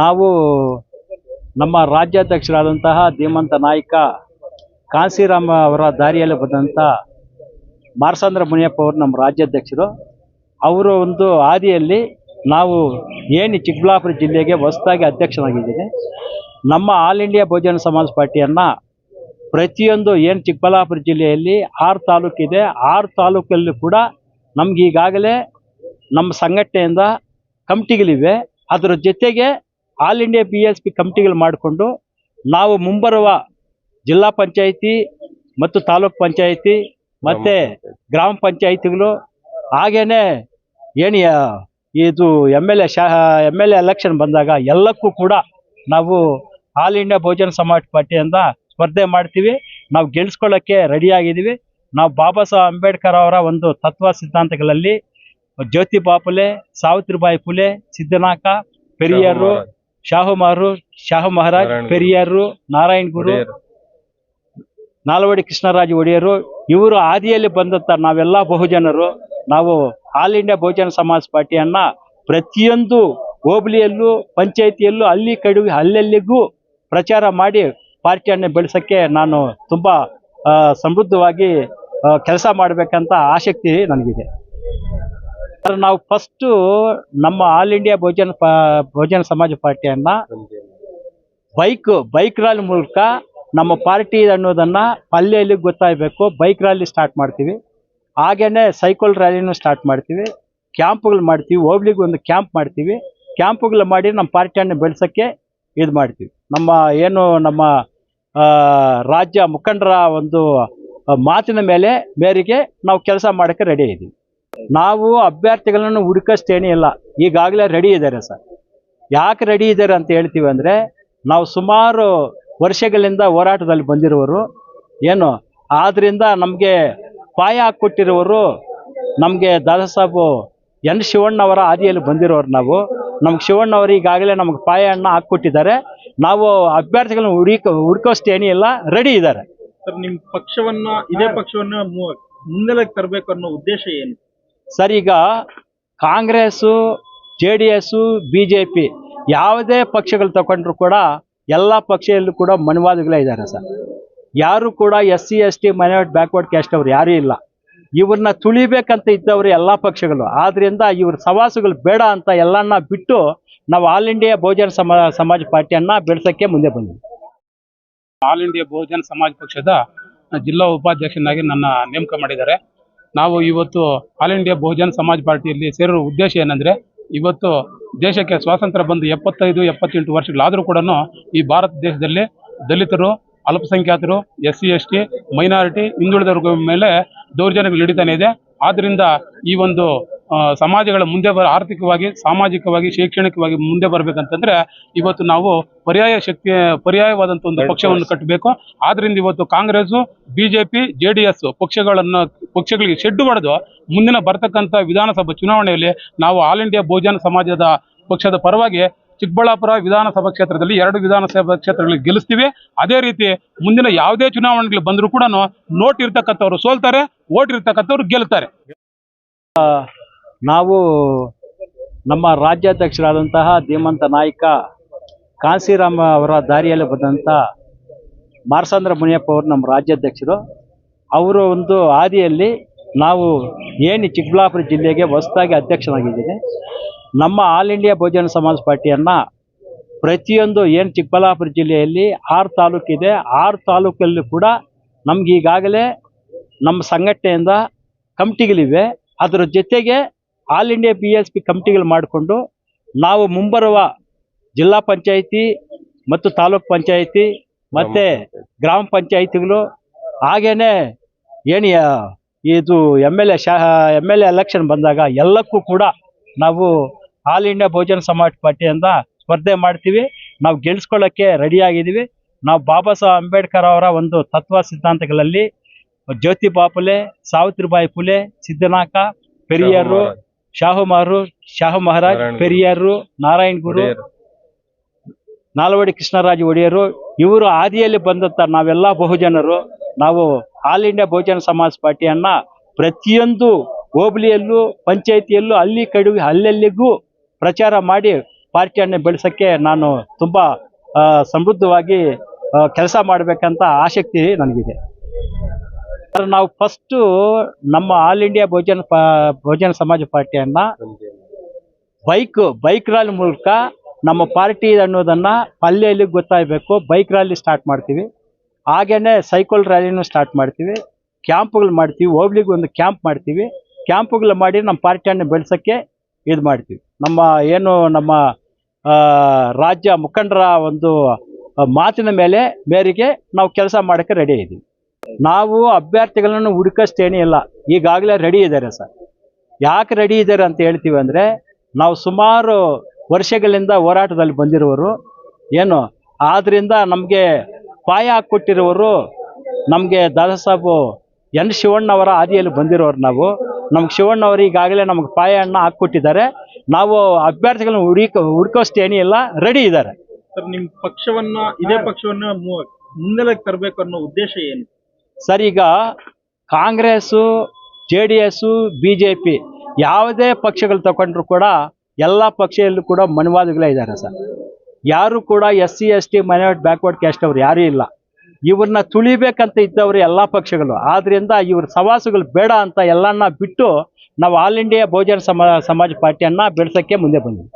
ನಾವು ನಮ್ಮ ರಾಜ್ಯಾಧ್ಯಕ್ಷರಾದಂತಹ ಧೀಮಂತ ನಾಯಕ, ಕಾಂಸಿರಾಮ ಅವರ ದಾರಿಯಲ್ಲಿ ಬಂದಂಥ ಮಾರ್ಸಾಂದ್ರ ಮುನಿಯಪ್ಪ ಅವರು ನಮ್ಮ ರಾಜ್ಯಾಧ್ಯಕ್ಷರು. ಅವರ ಒಂದು ಹಾದಿಯಲ್ಲಿ ನಾವು ಏನು ಚಿಕ್ಕಬಳ್ಳಾಪುರ ಜಿಲ್ಲೆಗೆ ಹೊಸದಾಗಿ ಅಧ್ಯಕ್ಷನಾಗಿದ್ದೀನಿ ನಮ್ಮ ಆಲ್ ಇಂಡಿಯಾ ಬಹುಜನ ಸಮಾಜ ಪಾರ್ಟಿಯನ್ನು ಪ್ರತಿಯೊಂದು ಏನು ಚಿಕ್ಕಬಳ್ಳಾಪುರ ಜಿಲ್ಲೆಯಲ್ಲಿ ಆರು ತಾಲೂಕಿದೆ. ಆರು ತಾಲೂಕಲ್ಲೂ ಕೂಡ ನಮ್ಗೆ ಈಗಾಗಲೇ ನಮ್ಮ ಸಂಘಟನೆಯಿಂದ ಕಮಿಟಿಗಳಿವೆ. ಅದರ ಜೊತೆಗೆ all India B S P ಕಮಿಟಿಗಳು ಮಾಡಿಕೊಂಡು ನಾವು ಮುಂಬರುವ ಜಿಲ್ಲಾ ಪಂಚಾಯಿತಿ ಮತ್ತು ತಾಲೂಕ್ ಪಂಚಾಯಿತಿ ಮತ್ತು ಗ್ರಾಮ ಪಂಚಾಯಿತಿಗಳು ಹಾಗೇನೆ ಏನು ಇದು ಎಂ ಎಲ್ ಎ ಶಾ ಎಂ ಎಲ್ ಎ ಎಲೆಕ್ಷನ್ ಬಂದಾಗ ಎಲ್ಲಕ್ಕೂ ಕೂಡ ನಾವು ಆಲ್ ಇಂಡಿಯಾ ಬಹುಜನ ಸಮಾಜ ಪಾರ್ಟಿಯಿಂದ ಸ್ಪರ್ಧೆ ಮಾಡ್ತೀವಿ. ನಾವು ಗೆಲ್ಸ್ಕೊಳ್ಳೋಕ್ಕೆ ರೆಡಿಯಾಗಿದ್ದೀವಿ ನಾವು ಬಾಬಾ ಸಾಹೇಬ್ ಅಂಬೇಡ್ಕರ್ ಅವರ ಒಂದು ತತ್ವ ಸಿದ್ಧಾಂತಗಳಲ್ಲಿ ಜ್ಯೋತಿಬಾ ಫುಲೆ ಸಾವಿತ್ರಿಬಾಯಿ ಫುಲೆ ಸಿದ್ದನಾಕ ಪೆರಿಯರು ಶಾಹು ಮಹರು ಶಾಹು ಮಹಾರಾಜ್ ಪೆರಿಯಾರು ನಾರಾಯಣ್ ಗುರು ನಾಲ್ವಡಿ ಕೃಷ್ಣರಾಜ ಒಡೆಯರು ಇವರು ಆದಿಯಲ್ಲಿ ಬಂದಂತ ನಾವೆಲ್ಲ ಬಹುಜನರು. ನಾವು ಆಲ್ ಇಂಡಿಯಾ ಬಹುಜನ ಸಮಾಜ ಪಾರ್ಟಿಯನ್ನ ಪ್ರತಿಯೊಂದು ಹೋಬಳಿಯಲ್ಲೂ ಪಂಚಾಯಿತಿಯಲ್ಲೂ ಅಲ್ಲಿ ಕಡು ಅಲ್ಲೆಲ್ಲಿಗೂ ಪ್ರಚಾರ ಮಾಡಿ ಪಾರ್ಟಿಯನ್ನು ಬೆಳೆಸೋಕ್ಕೆ ನಾನು ತುಂಬಾ ಸಮೃದ್ಧವಾಗಿ ಕೆಲಸ ಮಾಡಬೇಕಂತ ಆಸಕ್ತಿ ನನಗಿದೆ. ಸರ್, ನಾವು ಫಸ್ಟ್ ನಮ್ಮ ಆಲ್ ಇಂಡಿಯಾ ಬಹುಜನ ಬಹುಜನ ಸಮಾಜ ಪಾರ್ಟಿಯನ್ನ ಬೈಕ್ ಬೈಕ್ ರ್ಯಾಲಿ ಮೂಲಕ ನಮ್ಮ ಪಾರ್ಟಿ ಅನ್ನೋದನ್ನ ಪಲ್ಲೆಯಲ್ಲಿ ಗೊತ್ತಾಗಬೇಕು. ಬೈಕ್ ರ್ಯಾಲಿ ಸ್ಟಾರ್ಟ್ ಮಾಡ್ತೀವಿ. ಹಾಗೇನೆ ಸೈಕಲ್ ರ್ಯಾಲಿನೂ ಸ್ಟಾರ್ಟ್ ಮಾಡ್ತೀವಿ. ಕ್ಯಾಂಪ್ಗಳು ಮಾಡ್ತೀವಿ. ಹೋಬ್ಳಿಗೆ ಒಂದು ಕ್ಯಾಂಪ್ ಮಾಡ್ತೀವಿ. ಕ್ಯಾಂಪ್ಗಳು ಮಾಡಿ ನಮ್ಮ ಪಾರ್ಟಿಯನ್ನು ಬೆಳೆಸೋಕ್ಕೆ ಇದು ಮಾಡ್ತೀವಿ. ನಮ್ಮ ಏನು ನಮ್ಮ ರಾಜ್ಯ ಮುಖಂಡರ ಒಂದು ಮಾತಿನ ಮೇಲೆ ಮೇರೆಗೆ ನಾವು ಕೆಲಸ ಮಾಡೋಕ್ಕೆ ರೆಡಿ ಇದ್ದೀವಿ. ನಾವು ಅಭ್ಯರ್ಥಿಗಳನ್ನು ಇಲ್ಲ. ಈಗಾಗಲೇ ರೆಡಿ ಇದ್ದಾರೆ ಸರ್. ಯಾಕೆ ರೆಡಿ ಇದ್ದಾರೆ ಅಂತ ಹೇಳ್ತೀವಿ ಅಂದರೆ, ನಾವು ಸುಮಾರು ವರ್ಷಗಳಿಂದ ಹೋರಾಟದಲ್ಲಿ ಬಂದಿರುವರು ಏನು ಆದ್ದರಿಂದ ನಮಗೆ ಪಾಯ ಹಾಕ್ಕೊಟ್ಟಿರುವರು ನಮಗೆ ದಾದಾ ಸಾಹೇಬು ಎನ್ ಶಿವಣ್ಣವರ ಹಾದಿಯಲ್ಲಿ ಬಂದಿರೋರು ನಾವು. ನಮ್ಗೆ ಶಿವಣ್ಣವರು ಈಗಾಗಲೇ ನಮ್ಗೆ ಪಾಯಣ್ಣ ಹಾಕ್ಕೊಟ್ಟಿದ್ದಾರೆ. ನಾವು ಅಭ್ಯರ್ಥಿಗಳನ್ನ ಹುಡುಕ ಇಲ್ಲ ರೆಡಿ ಇದ್ದಾರೆ. ಸರ್ ನಿಮ್ಮ ಪಕ್ಷವನ್ನ, ಇದೇ ಪಕ್ಷವನ್ನ ಮು- ಮುನ್ನೆಲೆಗೆ ತರಬೇಕು ಅನ್ನೋ ಉದ್ದೇಶ ಏನು? ಸರ್ ಈಗ Congress, J D S, B J P ಯಾವುದೇ ಪಕ್ಷಗಳು ತಗೊಂಡ್ರು ಕೂಡ ಎಲ್ಲ ಪಕ್ಷದಲ್ಲೂ ಕೂಡ ಮನವಾದಿಗಳೇ ಇದ್ದಾರೆ ಸರ್. ಯಾರು ಕೂಡ S C S T minority, backward caste ಅವ್ರು ಯಾರೂ ಇಲ್ಲ. ಇವ್ರನ್ನ ತುಳಿಬೇಕಂತ ಇದ್ದವರು ಎಲ್ಲ ಪಕ್ಷಗಳು. ಆದ್ರಿಂದ ಇವ್ರ ಸವಾಸುಗಳು ಬೇಡ ಅಂತ ಎಲ್ಲನ್ನ ಬಿಟ್ಟು ನಾವು ಆಲ್ ಇಂಡಿಯಾ ಬಹುಜನ ಸಮಾ, ಸಮಾಜ ಪಾರ್ಟಿಯನ್ನ ಬೆಳೆಸೋಕ್ಕೆ ಮುಂದೆ ಬಂದಿದ್ವಿ ಆಲ್ ಇಂಡಿಯಾ ಬಹುಜನ ಸಮಾಜ ಪಕ್ಷದ ಜಿಲ್ಲಾ ಉಪಾಧ್ಯಕ್ಷನಾಗಿ ನನ್ನ ನೇಮಕ ಮಾಡಿದ್ದಾರೆ. ನಾವು ಇವತ್ತು ಆಲ್ ಇಂಡಿಯಾ ಬಹುಜನ ಸಮಾಜ ಪಾರ್ಟಿಯಲ್ಲಿ ಸೇರೋ ಉದ್ದೇಶ ಏನಂದ್ರೆ, ಇವತ್ತು ದೇಶಕ್ಕೆ ಸ್ವಾತಂತ್ರ್ಯ ಬಂದು ಎಪ್ಪತ್ತೈದು, ಎಪ್ಪತ್ತೆಂಟು ವರ್ಷಗಳಾದರೂ ಕೂಡ ಈ ಭಾರತ ದೇಶದಲ್ಲಿ ದಲಿತರು, ಅಲ್ಪಸಂಖ್ಯಾತರು S C S T minority ಹಿಂದುಳಿದ ವರ್ಗದ ಮೇಲೆ ದೌರ್ಜನ್ಯಗಳು ನಡೀತಾನೆ ಇದೆ. ಆದ್ದರಿಂದ ಈ ಒಂದು ಸಮಾಜಗಳ ಮುಂದೆ ಬರ ಆರ್ಥಿಕವಾಗಿ ಸಾಮಾಜಿಕವಾಗಿ ಶೈಕ್ಷಣಿಕವಾಗಿ ಮುಂದೆ ಬರಬೇಕಂತಂದ್ರೆ ಇವತ್ತು ನಾವು ಪರ್ಯಾಯ ಶಕ್ತಿ ಪರ್ಯಾಯವಾದಂಥ ಒಂದು ಪಕ್ಷವನ್ನು ಕಟ್ಟಬೇಕು. ಆದ್ರಿಂದ ಇವತ್ತು Congress BJP J D S ಪಕ್ಷಗಳನ್ನು ಪಕ್ಷಗಳಿಗೆ ಶೆಡ್ಡು ಹೊಡೆದು ಮುಂದಿನ ಬರ್ತಕ್ಕಂಥ ವಿಧಾನಸಭಾ ಚುನಾವಣೆಯಲ್ಲಿ ನಾವು ಆಲ್ ಇಂಡಿಯಾ ಬಹುಜನ ಸಮಾಜದ ಪಕ್ಷದ ಪರವಾಗಿ ಚಿಕ್ಕಬಳ್ಳಾಪುರ ವಿಧಾನಸಭಾ ಕ್ಷೇತ್ರದಲ್ಲಿ ಎರಡು ವಿಧಾನಸಭಾ ಕ್ಷೇತ್ರಗಳಿಗೆ ಗೆಲ್ಲಿಸ್ತೀವಿ. ಅದೇ ರೀತಿ ಮುಂದಿನ ಯಾವುದೇ ಚುನಾವಣೆಗಳು ಬಂದರೂ ಕೂಡ ನೋಟ್ ಇರ್ತಕ್ಕಂಥವ್ರು ಸೋಲ್ತಾರೆ ಓಟ್ ಇರ್ತಕ್ಕಂಥವ್ರು ಗೆಲ್ತಾರೆ ನಾವು ನಮ್ಮ ರಾಜ್ಯಾಧ್ಯಕ್ಷರಾದಂತಹ ಧೀಮಂತ ನಾಯಕ ಕಾಂಸಿರಾಮ ಅವರ ದಾರಿಯಲ್ಲಿ ಬಂದಂಥ ಮಾರ್ಸಾಂದ್ರ ಮುನಿಯಪ್ಪ ಅವರು ನಮ್ಮ ರಾಜ್ಯಾಧ್ಯಕ್ಷರು. ಅವರ ಒಂದು ಹಾದಿಯಲ್ಲಿ ನಾವು ಏನು ಚಿಕ್ಕಬಳ್ಳಾಪುರ ಜಿಲ್ಲೆಗೆ ಹೊಸದಾಗಿ ಅಧ್ಯಕ್ಷನಾಗಿದ್ದೀನಿ ನಮ್ಮ ಆಲ್ ಇಂಡಿಯಾ ಬಹುಜನ ಸಮಾಜ ಪಾರ್ಟಿಯನ್ನು ಪ್ರತಿಯೊಂದು ಏನು ಚಿಕ್ಕಬಳ್ಳಾಪುರ ಜಿಲ್ಲೆಯಲ್ಲಿ ಆರು ತಾಲೂಕಿದೆ. ಆರು ತಾಲೂಕಲ್ಲೂ ಕೂಡ ನಮ್ಗೆ ಈಗಾಗಲೇ ನಮ್ಮ ಸಂಘಟನೆಯಿಂದ ಕಮಿಟಿಗಳಿವೆ. ಅದರ ಜೊತೆಗೆ all India P S P ಕಮಿಟಿಗಳು ಮಾಡಿಕೊಂಡು ನಾವು ಮುಂಬರುವ ಜಿಲ್ಲಾ ಪಂಚಾಯಿತಿ ಮತ್ತು ತಾಲೂಕ್ ಪಂಚಾಯಿತಿ ಮತ್ತು ಗ್ರಾಮ ಪಂಚಾಯಿತಿಗಳು ಹಾಗೇನೆ ಏನು ಇದು ಎಂ ಎಲ್ ಎ ಶಾ ಎಂ ಎಲ್ ಎ ಎಲೆಕ್ಷನ್ ಬಂದಾಗ ಎಲ್ಲಕ್ಕೂ ಕೂಡ ನಾವು ಆಲ್ ಇಂಡಿಯಾ ಬಹುಜನ ಸಮಾಜ ಪಾರ್ಟಿಯಿಂದ ಸ್ಪರ್ಧೆ ಮಾಡ್ತೀವಿ. ನಾವು ಗೆಲ್ಸ್ಕೊಳ್ಳೋಕ್ಕೆ ರೆಡಿಯಾಗಿದ್ದೀವಿ ನಾವು ಬಾಬಾ ಸಾಹೇಬ್ ಅಂಬೇಡ್ಕರ್ ಅವರ ಒಂದು ತತ್ವ ಸಿದ್ಧಾಂತಗಳಲ್ಲಿ ಜ್ಯೋತಿ ಬಾಪುಲೆ ಸಾವಿತ್ರಿಬಾಯಿ ಫುಲೆ ಸಿದ್ದನಾಕ ಪೆರಿಯರು ಶಾಹು ಮಹರು ಶಾಹು ಮಹಾರಾಜ್ ನಾರಾಯಣ ಗುರು. ನಾರಾಯಣ್ ಗುರು ನಾಲ್ವಡಿ ಕೃಷ್ಣರಾಜ ಒಡೆಯರು ಇವರು ಆದಿಯಲ್ಲಿ ಬಂದಂತ ನಾವೆಲ್ಲ ಬಹುಜನರು. ನಾವು ಆಲ್ ಇಂಡಿಯಾ ಬಹುಜನ ಸಮಾಜ ಪಾರ್ಟಿಯನ್ನ ಪ್ರತಿಯೊಂದು ಹೋಬಳಿಯಲ್ಲೂ ಪಂಚಾಯಿತಿಯಲ್ಲೂ ಅಲ್ಲಿ ಕಡು ಅಲ್ಲೆಲ್ಲಿಗೂ ಪ್ರಚಾರ ಮಾಡಿ ಪಾರ್ಟಿಯನ್ನು ಬೆಳೆಸೋಕ್ಕೆ ನಾನು ತುಂಬಾ ಸಮೃದ್ಧವಾಗಿ ಕೆಲಸ ಮಾಡಬೇಕಂತ ಆಸಕ್ತಿ ನನಗಿದೆ. ಸರ್, ನಾವು ಫಸ್ಟ್ ನಮ್ಮ ಆಲ್ ಇಂಡಿಯಾ ಬಹುಜನ ಬಹುಜನ ಸಮಾಜ ಪಾರ್ಟಿಯನ್ನ ಬೈಕ್ ಬೈಕ್ ರಾಲಿ ಮೂಲಕ ನಮ್ಮ ಪಾರ್ಟಿ ಅನ್ನೋದನ್ನ ಪಲ್ಲೆಯಲ್ಲಿ ಗೊತ್ತಾಗಬೇಕು. ಬೈಕ್ ರ್ಯಾಲಿ ಸ್ಟಾರ್ಟ್ ಮಾಡ್ತೀವಿ. ಹಾಗೇನೆ ಸೈಕಲ್ ರ್ಯಾಲಿನೂ ಸ್ಟಾರ್ಟ್ ಮಾಡ್ತೀವಿ. ಕ್ಯಾಂಪ್ಗಳು ಮಾಡ್ತೀವಿ. ಹೋಬ್ಳಿಗೆ ಒಂದು ಕ್ಯಾಂಪ್ ಮಾಡ್ತೀವಿ. ಕ್ಯಾಂಪ್ಗಳು ಮಾಡಿ ನಮ್ಮ ಪಾರ್ಟಿಯನ್ನು ಬೆಳೆಸೋಕ್ಕೆ ಇದು ಮಾಡ್ತೀವಿ. ನಮ್ಮ ಏನು ನಮ್ಮ ರಾಜ್ಯ ಮುಖಂಡರ ಒಂದು ಮಾತಿನ ಮೇಲೆ ಮೇರೆಗೆ ನಾವು ಕೆಲಸ ಮಾಡೋಕ್ಕೆ ರೆಡಿ ಇದ್ದೀವಿ. ನಾವು ಅಭ್ಯರ್ಥಿಗಳನ್ನು ಹುಡುಕಷ್ಟೇನೇ ಇಲ್ಲ. ಈಗಾಗಲೇ ರೆಡಿ ಇದ್ದಾರೆ ಸರ್. ಯಾಕೆ ರೆಡಿ ಇದ್ದಾರೆ ಅಂತ ಹೇಳ್ತೀವಿ ಅಂದರೆ, ನಾವು ಸುಮಾರು ವರ್ಷಗಳಿಂದ ಹೋರಾಟದಲ್ಲಿ ಬಂದಿರುವರು ಏನು ಆದ್ದರಿಂದ ನಮಗೆ ಪಾಯ ಹಾಕ್ಕೊಟ್ಟಿರುವರು ನಮಗೆ ದಾದಾ ಸಾಹೇಬು ಎನ್ ಶಿವಣ್ಣವರ ಹಾದಿಯಲ್ಲಿ ಬಂದಿರೋರು ನಾವು. ನಮ್ಗೆ ಶಿವಣ್ಣವರು ಈಗಾಗಲೇ ನಮ್ಗೆ ಪಾಯ ಅಣ್ಣ ಹಾಕ್ಕೊಟ್ಟಿದ್ದಾರೆ. ನಾವು ಅಭ್ಯರ್ಥಿಗಳನ್ನ ಹುಡುಕ ಇಲ್ಲ ರೆಡಿ ಇದ್ದಾರೆ. ಸರ್ ನಿಮ್ಮ ಪಕ್ಷವನ್ನ, ಇದೇ ಪಕ್ಷವನ್ನ ಮು- ಮುನ್ನೆಲೆಗೆ ತರಬೇಕು ಅನ್ನೋ ಉದ್ದೇಶ ಏನು? ಸರ್ ಈಗ Congress, J D S, B J P ಯಾವುದೇ ಪಕ್ಷಗಳು ತಗೊಂಡ್ರು ಕೂಡ ಎಲ್ಲ ಪಕ್ಷದಲ್ಲೂ ಕೂಡ ಮನವಾದಿಗಳೇ ಇದ್ದಾರೆ ಸರ್. ಯಾರು ಕೂಡ S C S T minority, backward caste ಅವ್ರು ಯಾರೂ ಇಲ್ಲ. ಇವ್ರನ್ನ ತುಳಿಬೇಕಂತ ಇದ್ದವರು ಎಲ್ಲ ಪಕ್ಷಗಳು. ಆದ್ರಿಂದ ಇವ್ರ ಸವಾಸುಗಳು ಬೇಡ ಅಂತ ಎಲ್ಲನ್ನ ಬಿಟ್ಟು ನಾವು ಆಲ್ ಇಂಡಿಯಾ ಬಹುಜನ ಸಮಾಜ ಸಮಾಜ ಪಾರ್ಟಿಯನ್ನ ಬೆಳೆಸೋಕ್ಕೆ ಮುಂದೆ ಬಂದಿವಿ.